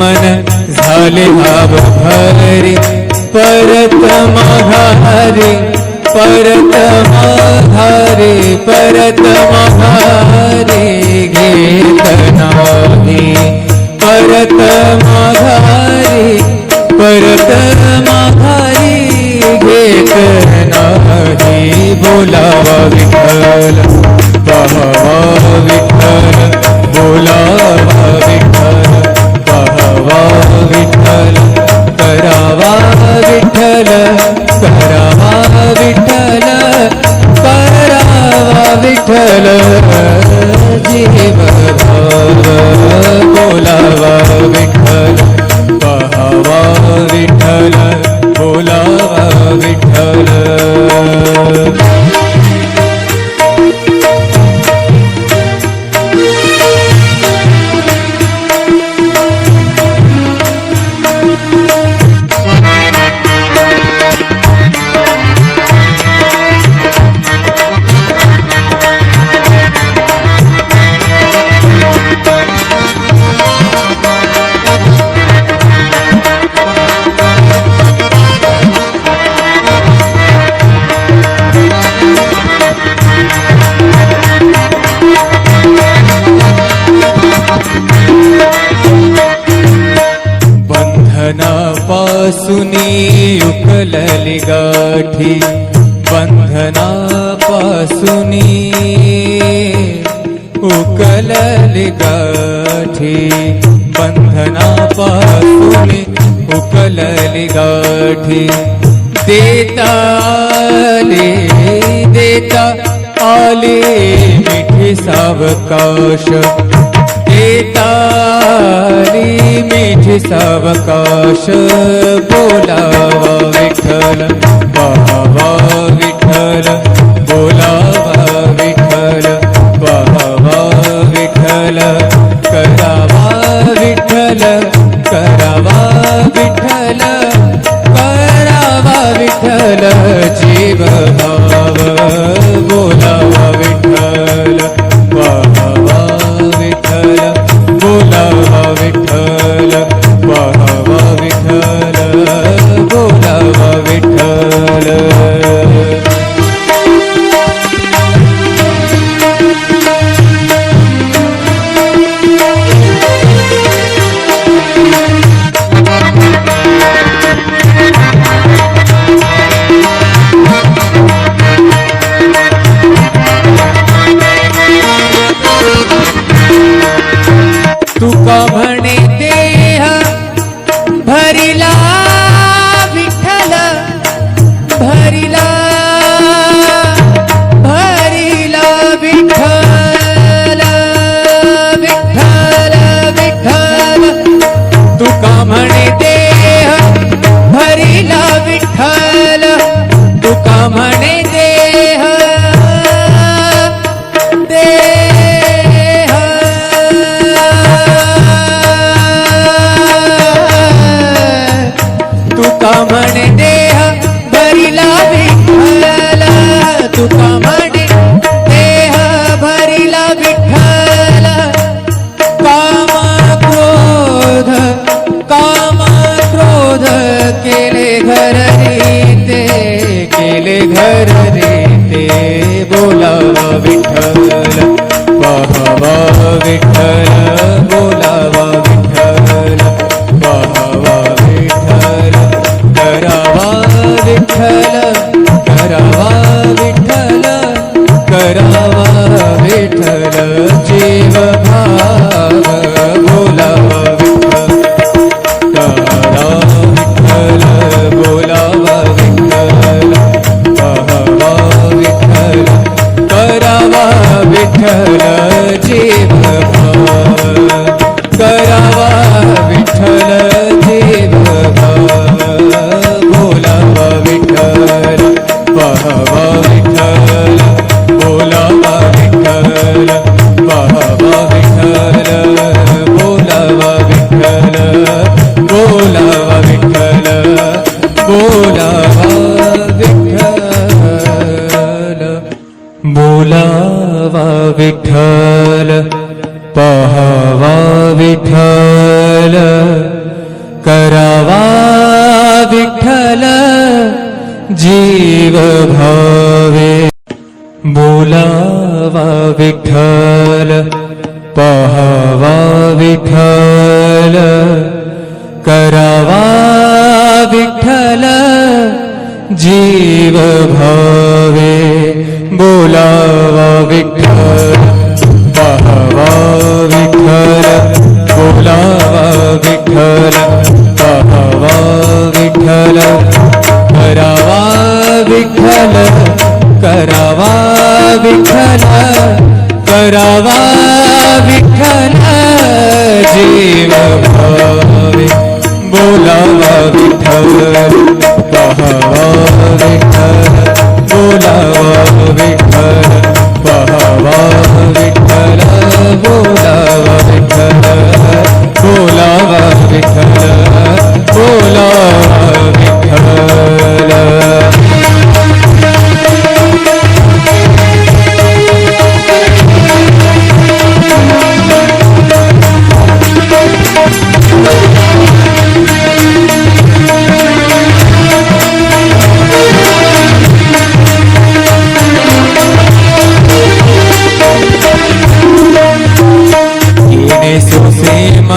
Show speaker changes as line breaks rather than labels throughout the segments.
मन झाले हाव भरे. परत मघारे परत मघारे परत मघारे घेत नाही. परत माघारी परत माघारी घेत नाही. बोलावा विठ्ठल पहावा विठ्ठल. विठ्ठल करावा विठ्ठल करावा विठ्ठल करावा विठ्ठल. जीव भाव बोलावा विठ्ठल पहावा विठ्ठल. गाठी बंधनापासूनी उकलली गाठी देता आले देता आले मिठी सावकाश। देताली मिठी सावकाश। बोलावा विठ्ठल Shiva घर रे Hare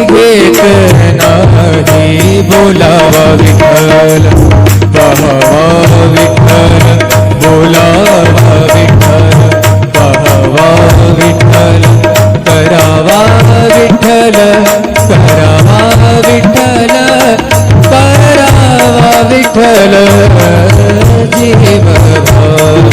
घेत नाही बोलावा विठ्ठल पहावा विठ्ठल बोलावा विठ्ठल पहावा विठ्ठल करावा विठ्ठल करावा विठ्ठल करावा विठ्ठल जीव भाव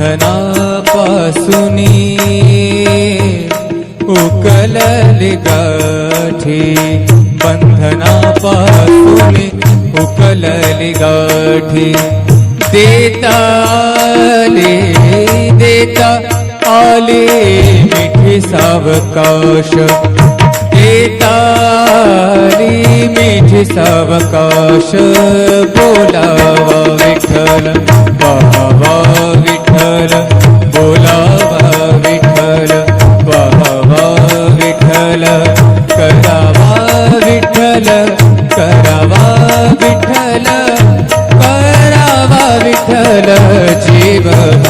बंधनापासूनी उकलली गाठी बंधनापासून उकलली गाठी. देता आले देता आले मिठी सावकाश. देताली मिठी सावकाश बोलावा विठ्ठल. neighborhood.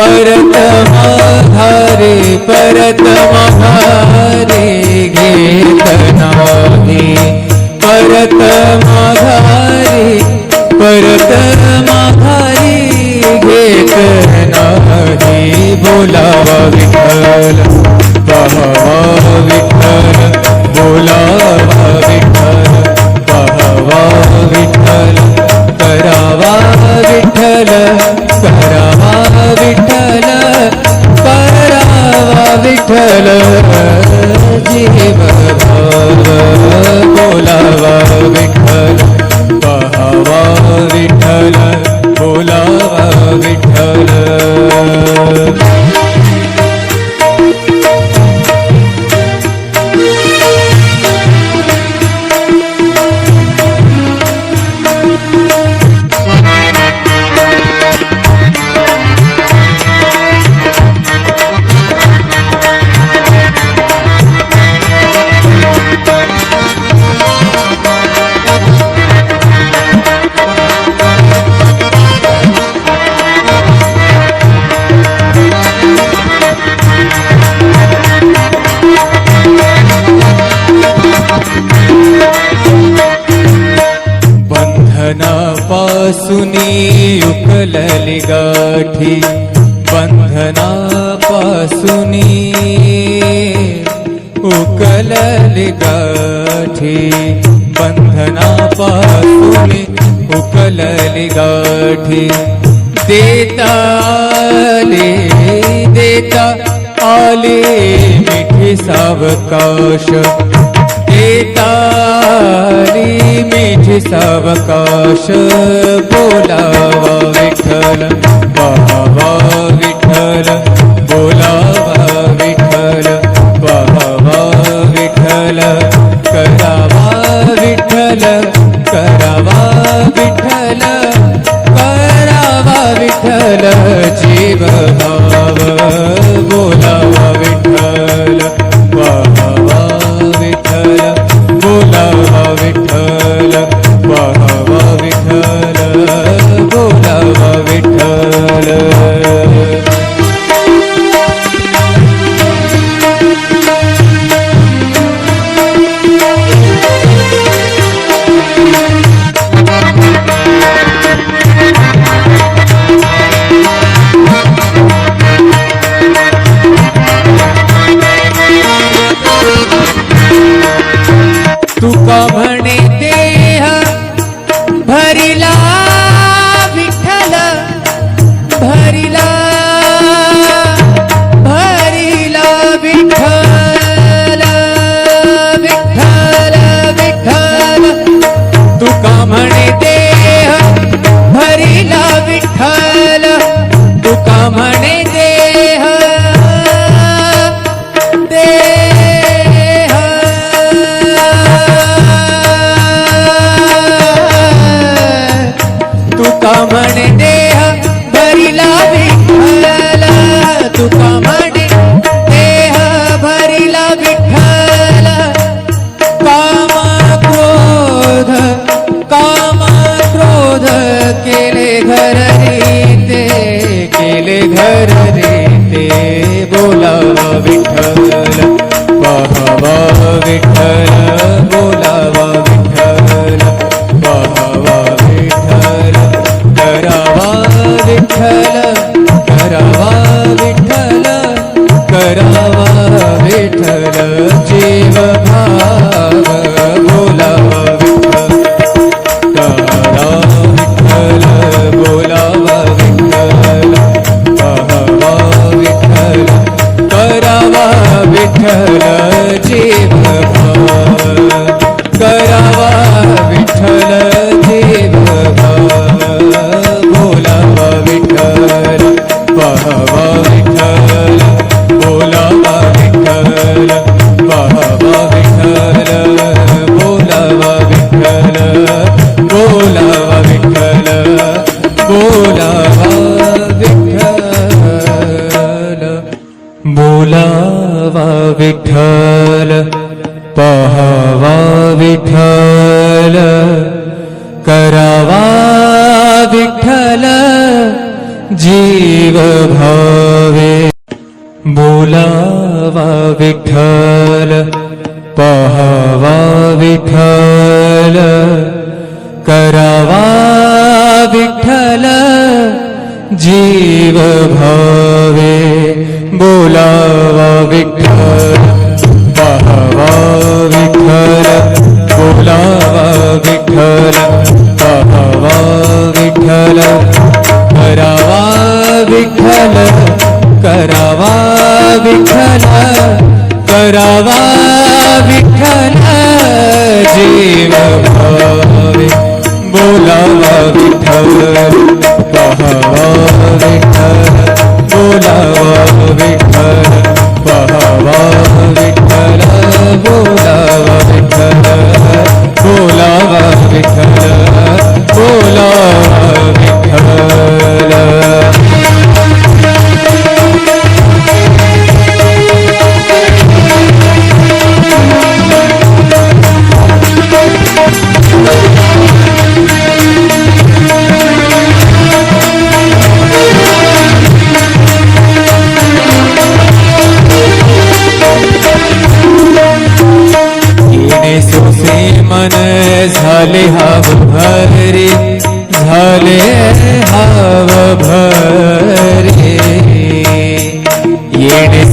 परत मघारे परत मघारे घेत नाही परत मघारे परत माघारी घेत नाही बोलावा विठ्ठल पहावा विठ्ठल, बोलावा विठ्ठल पहावा विठ्ठल। करावा विठ्ठल करावा विठ्ठल करावा विठ्ठल जीव बोलावा विठ्ठल पहावा विठ्ठल बोलावा विठ्ठल. गाठी बंधनापासूनी उकलली गाठी। देता आले देता आले मिठी सावकाश। देताली मिठी सावकाश बोलावा। तुका भय रे ते बोलावे करावा विठ्ठल जीव भावे। बोलावा विठ्ठल कहावा विठ्ठल बोलावा विठ्ठल।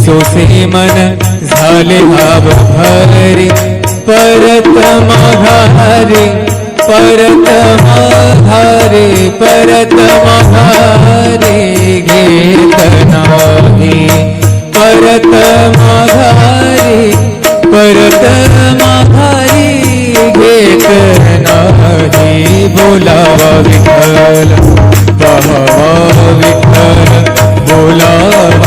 येणे सोसे मन झाले भाव भरे परत माघारे परत माघारे परत माघारे घेत नाही. परत माघारी परत माघारी घेत नाही. बोलावा विठ्ठल पहावा विठ्ठल बोलावा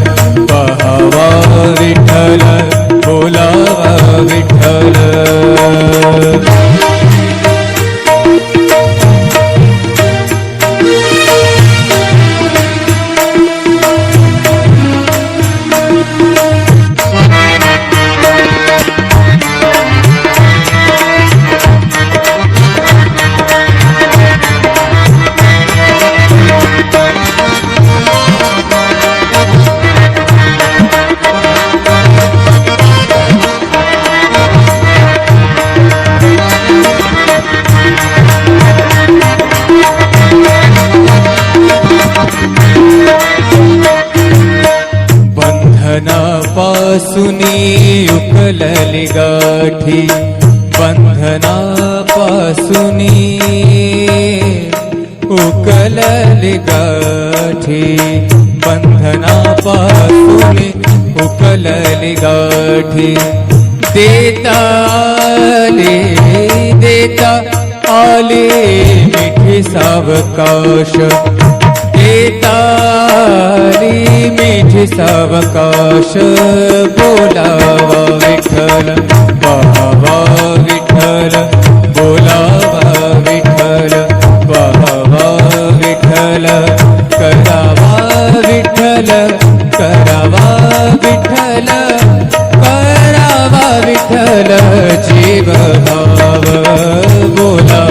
उकलली गाठी बंधनापासून उकलली गाठी देता आले देता आले मिठी सावकाश. देताली मिठी सावकाश. बोलावा विठ्ठल. जीव भाव बोला